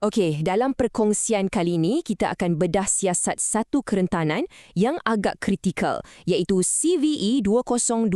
Okey, dalam perkongsian kali ini kita akan bedah siasat satu kerentanan yang agak kritikal iaitu CVE 202554957.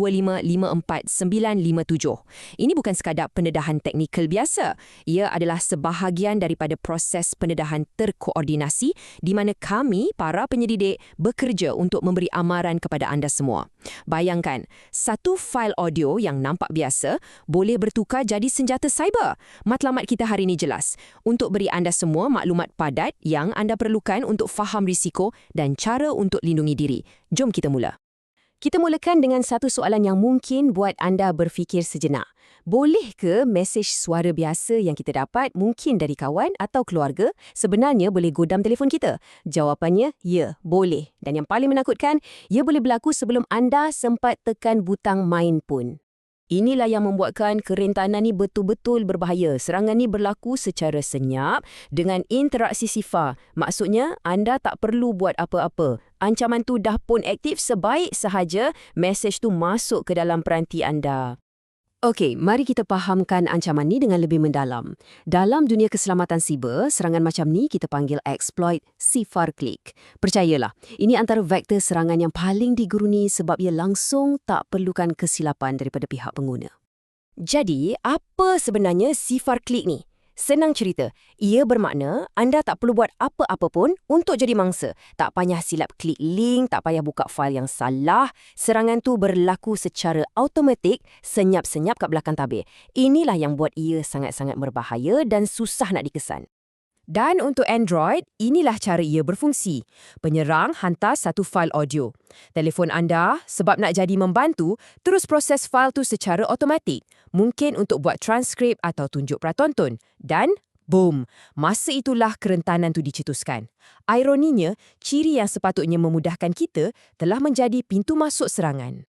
Ini bukan sekadar pendedahan teknikal biasa. Ia adalah sebahagian daripada proses pendedahan terkoordinasi di mana kami, para penyelidik, bekerja untuk memberi amaran kepada anda semua. Bayangkan, satu fail audio yang nampak biasa boleh bertukar jadi senjata cyber. Matlamat kita hari ini jelas. Untuk beri anda semua maklumat padat yang anda perlukan untuk faham risiko dan cara untuk lindungi diri. Jom kita mula. Kita mulakan dengan satu soalan yang mungkin buat anda berfikir sejenak. Boleh ke mesej suara biasa yang kita dapat mungkin dari kawan atau keluarga sebenarnya boleh godam telefon kita? Jawapannya, ya, boleh. Dan yang paling menakutkan, ia boleh berlaku sebelum anda sempat tekan butang main pun. Inilah yang membuatkan kerentanan ni betul-betul berbahaya. Serangan ni berlaku secara senyap dengan interaksi sifar. Maksudnya, anda tak perlu buat apa-apa. Ancaman tu dah pun aktif sebaik sahaja mesej tu masuk ke dalam peranti anda. Okey, mari kita fahamkan ancaman ni dengan lebih mendalam. Dalam dunia keselamatan siber, serangan macam ni kita panggil exploit sifar klik. Percayalah, ini antara vektor serangan yang paling diguruni sebab ia langsung tak perlukan kesilapan daripada pihak pengguna. Jadi, apa sebenarnya sifar klik ni? Senang cerita, ia bermakna anda tak perlu buat apa-apa pun untuk jadi mangsa. Tak payah silap klik link, tak payah buka fail yang salah. Serangan tu berlaku secara automatik, senyap-senyap kat belakang tabir. Inilah yang buat ia sangat-sangat berbahaya dan susah nak dikesan. Dan untuk Android, inilah cara ia berfungsi. Penyerang hantar satu fail audio. Telefon anda, sebab nak jadi membantu, terus proses fail tu secara automatik. Mungkin untuk buat transkrip atau tunjuk pratonton. Dan, boom, masa itulah kerentanan tu dicetuskan. Ironinya, ciri yang sepatutnya memudahkan kita telah menjadi pintu masuk serangan.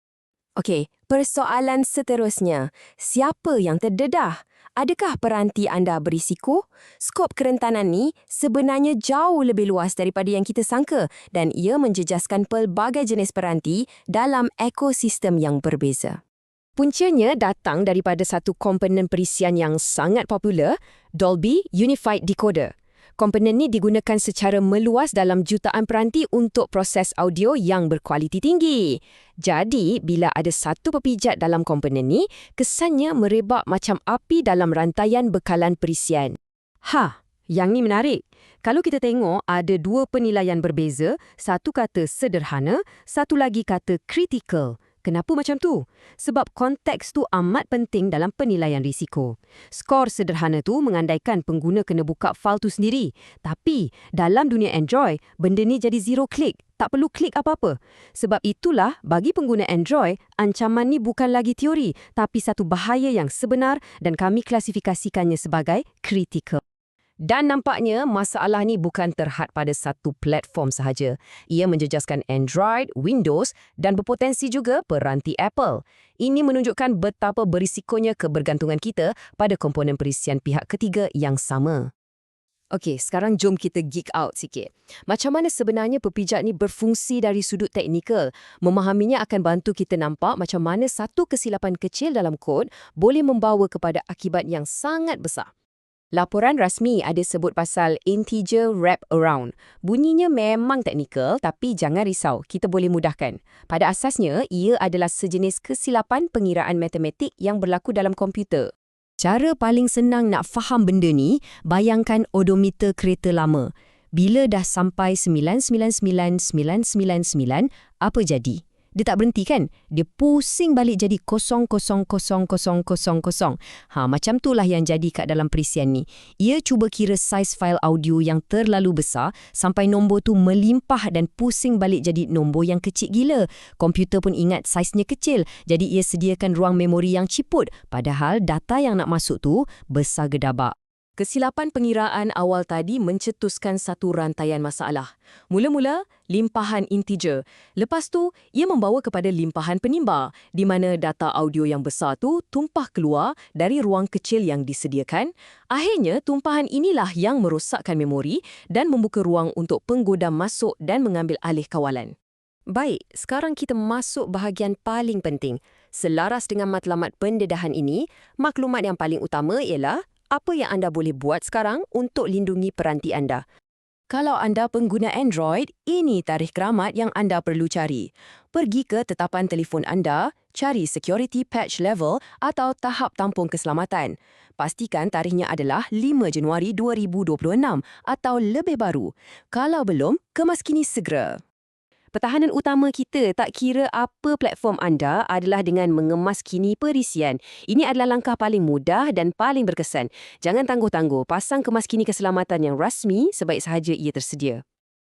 Okey, persoalan seterusnya. Siapa yang terdedah? Adakah peranti anda berisiko? Skop kerentanan ni sebenarnya jauh lebih luas daripada yang kita sangka dan ia menjejaskan pelbagai jenis peranti dalam ekosistem yang berbeza. Puncanya datang daripada satu komponen perisian yang sangat popular, Dolby Unified Decoder. Komponen ni digunakan secara meluas dalam jutaan peranti untuk proses audio yang berkualiti tinggi. Jadi, bila ada satu pepijat dalam komponen ni, kesannya merebak macam api dalam rantaian bekalan perisian. Ha, yang ni menarik. Kalau kita tengok ada dua penilaian berbeza, satu kata sederhana, satu lagi kata critical. Kenapa macam tu? Sebab konteks tu amat penting dalam penilaian risiko. Skor sederhana tu mengandaikan pengguna kena buka fail tu sendiri. Tapi, dalam dunia Android, benda ni jadi zero click. Tak perlu klik apa-apa. Sebab itulah, bagi pengguna Android, ancaman ni bukan lagi teori, tapi satu bahaya yang sebenar dan kami klasifikasikannya sebagai critical. Dan nampaknya masalah ni bukan terhad pada satu platform sahaja. Ia menjejaskan Android, Windows dan berpotensi juga peranti Apple. Ini menunjukkan betapa berisikonya kebergantungan kita pada komponen perisian pihak ketiga yang sama. Okey, sekarang jom kita geek out sikit. Macam mana sebenarnya pepijat ni berfungsi dari sudut teknikal? Memahaminya akan bantu kita nampak macam mana satu kesilapan kecil dalam kod boleh membawa kepada akibat yang sangat besar. Laporan rasmi ada sebut pasal integer wrap around. Bunyinya memang teknikal tapi jangan risau, kita boleh mudahkan. Pada asasnya, ia adalah sejenis kesilapan pengiraan matematik yang berlaku dalam komputer. Cara paling senang nak faham benda ni, bayangkan odometer kereta lama. Bila dah sampai 999999, apa jadi? Dia tak berhenti kan? Dia pusing balik jadi kosong kosong kosong kosong kosong kosong. Ha, macam itulah yang jadi kat dalam perisian ni. Ia cuba kira saiz fail audio yang terlalu besar sampai nombor tu melimpah dan pusing balik jadi nombor yang kecil gila. Komputer pun ingat saiznya kecil, jadi ia sediakan ruang memori yang ciput. Padahal data yang nak masuk tu besar gedabak. Kesilapan pengiraan awal tadi mencetuskan satu rantaian masalah. Mula-mula, limpahan integer. Lepas tu, ia membawa kepada limpahan penimba, di mana data audio yang besar tu tumpah keluar dari ruang kecil yang disediakan. Akhirnya, tumpahan inilah yang merosakkan memori dan membuka ruang untuk penggodam masuk dan mengambil alih kawalan. Baik, sekarang kita masuk bahagian paling penting. Selaras dengan matlamat pendedahan ini, maklumat yang paling utama ialah apa yang anda boleh buat sekarang untuk lindungi peranti anda. Kalau anda pengguna Android, ini tarikh keramat yang anda perlu cari. Pergi ke tetapan telefon anda, cari Security Patch Level atau tahap tampung keselamatan. Pastikan tarikhnya adalah 5 Januari 2026 atau lebih baru. Kalau belum, kemaskini segera. Pertahanan utama kita tak kira apa platform anda adalah dengan mengemas kini perisian. Ini adalah langkah paling mudah dan paling berkesan. Jangan tangguh-tangguh, pasang kemas kini keselamatan yang rasmi sebaik sahaja ia tersedia.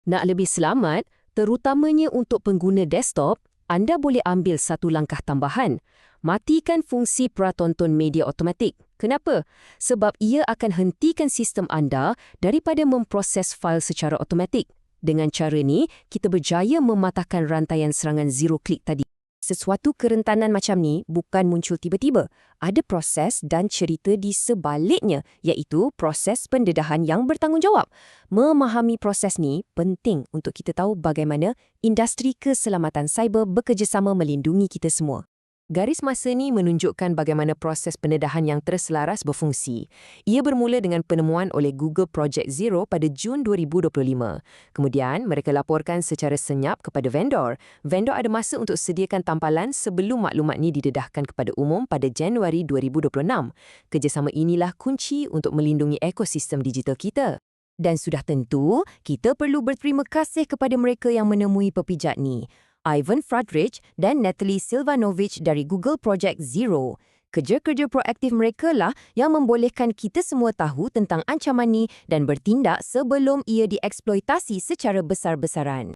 Nak lebih selamat, terutamanya untuk pengguna desktop, anda boleh ambil satu langkah tambahan. Matikan fungsi pratonton media automatik. Kenapa? Sebab ia akan hentikan sistem anda daripada memproses fail secara automatik. Dengan cara ni, kita berjaya mematahkan rantaian serangan zero click tadi. Sesuatu kerentanan macam ni bukan muncul tiba-tiba. Ada proses dan cerita di sebaliknya, iaitu proses pendedahan yang bertanggungjawab. Memahami proses ni penting untuk kita tahu bagaimana industri keselamatan cyber bekerjasama melindungi kita semua. Garis masa ini menunjukkan bagaimana proses pendedahan yang terselaras berfungsi. Ia bermula dengan penemuan oleh Google Project Zero pada Jun 2025. Kemudian, mereka laporkan secara senyap kepada vendor. Vendor ada masa untuk sediakan tampalan sebelum maklumat ini didedahkan kepada umum pada Januari 2026. Kerjasama inilah kunci untuk melindungi ekosistem digital kita. Dan sudah tentu, kita perlu berterima kasih kepada mereka yang menemui pepijat ni. Ivan Fradrich dan Natalie Silvanovic dari Google Project Zero. Kerja-kerja proaktif mereka lah yang membolehkan kita semua tahu tentang ancaman ni dan bertindak sebelum ia dieksploitasi secara besar-besaran.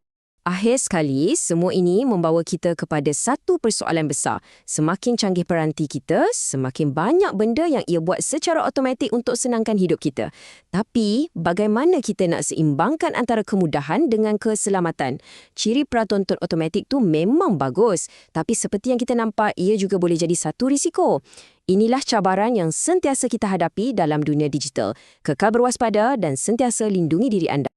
Akhir sekali, semua ini membawa kita kepada satu persoalan besar. Semakin canggih peranti kita, semakin banyak benda yang ia buat secara automatik untuk senangkan hidup kita. Tapi, bagaimana kita nak seimbangkan antara kemudahan dengan keselamatan? Ciri pratonton automatik tu memang bagus, tapi seperti yang kita nampak, ia juga boleh jadi satu risiko. Inilah cabaran yang sentiasa kita hadapi dalam dunia digital. Kekal berwaspada dan sentiasa lindungi diri anda.